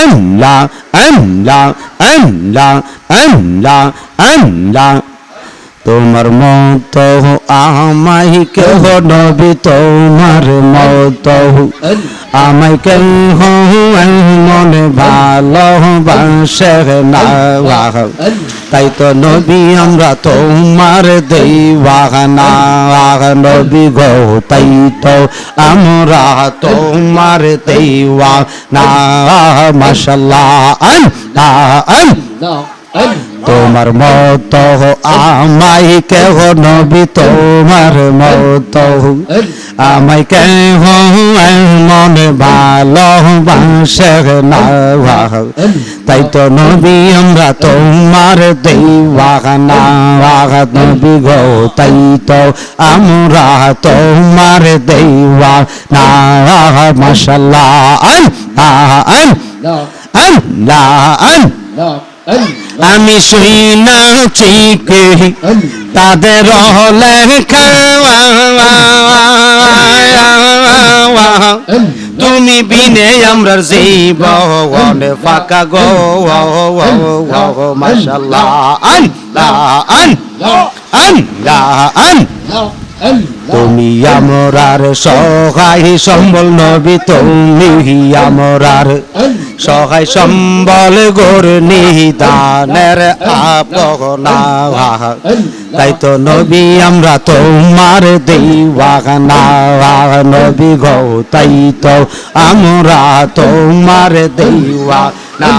আল্লাহ আল্লাহ আল্লাহ আল্লাহ আল্লাহ তোমার মত আমাই কেহ নবী, তোমার মত। আমাই কেহ মনে ভালোবাসে না। তাই তো নবী, আমরা তোমার দেওয়ানা নবী গো, তাই তো আমরা তোমার দেই না মাশাল্লাহ, আল্লাহ আল্লাহ। তোমার মত আমাই কেহ নবী তোমার মত। আমাই কেহ মনে ভালোবাসে না। তাই তো নবী আমরা তোমার দেওয়ানা। নবী গো তাই তো আমরা তোমার দেওয়া না। মাশাল্লাহ আল্লাহ। আল্লাহ আল্লাহ। আমি শুই না চিকে তাদের তুমি বিনে আমরা জীবন ফাঁকা গো আল্লাহ তুমি আমরার সহায়, সম্বল নবী, তুমি আমরার সহায় সম্বল গোর নিদানের আপনা তাই তো নবী, আমরা তোমার দেওয়ানা নবী গো, তাই তো আমরা তোমার দেওয়া না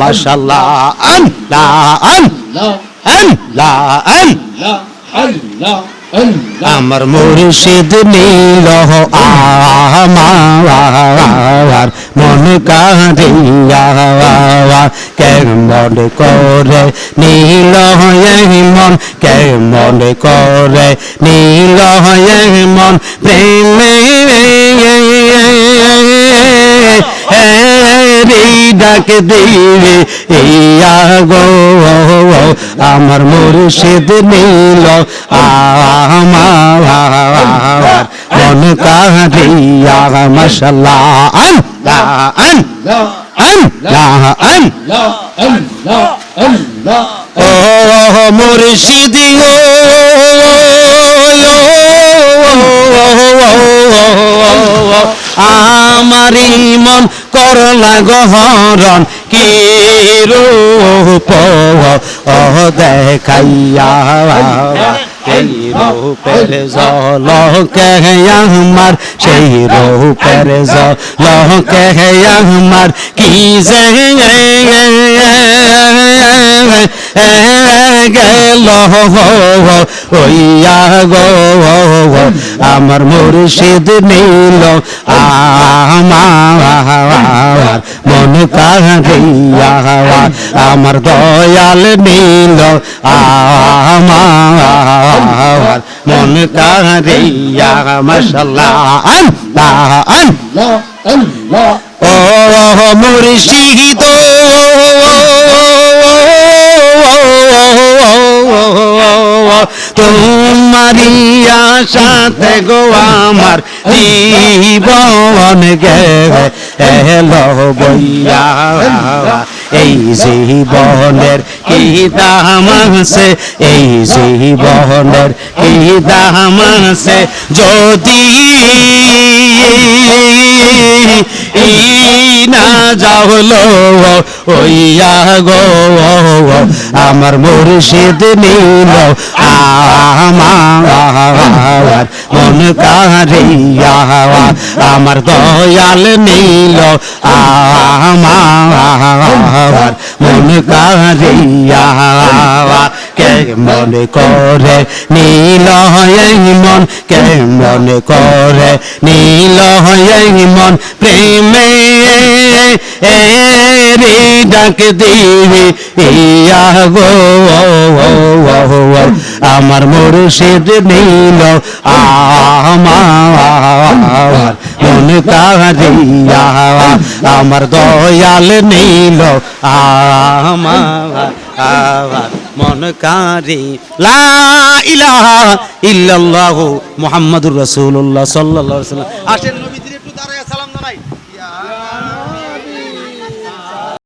মাশাল্লাহ আল্লাহ আল্লাহ আল্লাহ আল্লাহ। আমার মুর্শিদ নীল আমার মন কাঁদিয়া কেমন করে নীল মন কেমন করে নীল মন প্রেমে ডাক দিবে ইয়া গো আমার মুর্শিদ নীল আমার মন কাঁদিয়া মশাল্লাহ আল্লাহ আল্লাহ আল্লাহ আল্লাহ ও মুর্শিদ আমার মন করলা গহরণ কি রূপ দেখাইয়া সেই রূপের জলকে আমার সেই রূপের জলকে আমার কি যে গেল ওইয়া গো আমার মুর্শিদ নীল আমার মন কাহিয়া আমার দয়াল নীল আমার মন আল্লাহ আল্লাহ। ও মুর্শিদ তোমারি আশাতে গো আমার জীবন গে এলো বইয়া এই জীবনের কি দাম আছে? এই জীবনের কি দাম আছে? যদি না যাওলো ওইয়া গো আমার মুর্শিদ নীল, আমার মন কারিয়া আমার দয়াল নীল আমার মন কারিয়া কে মনে করে নীল মন, কে মনে করে নীল মন, প্রেমে রে ডাক দিবি, ইয়া গো আমার নীল, আমার মন কারিয়া আমার দয়াল নীল, আমার আমার মন কারি লা ইলাহা ইল্লাল্লাহু মুহাম্মাদুর রাসূলুল্লাহ সাল্লাল্লাহু আলাইহি ওয়াসাল্লাম। আসেন নবীজির একটু ইয়া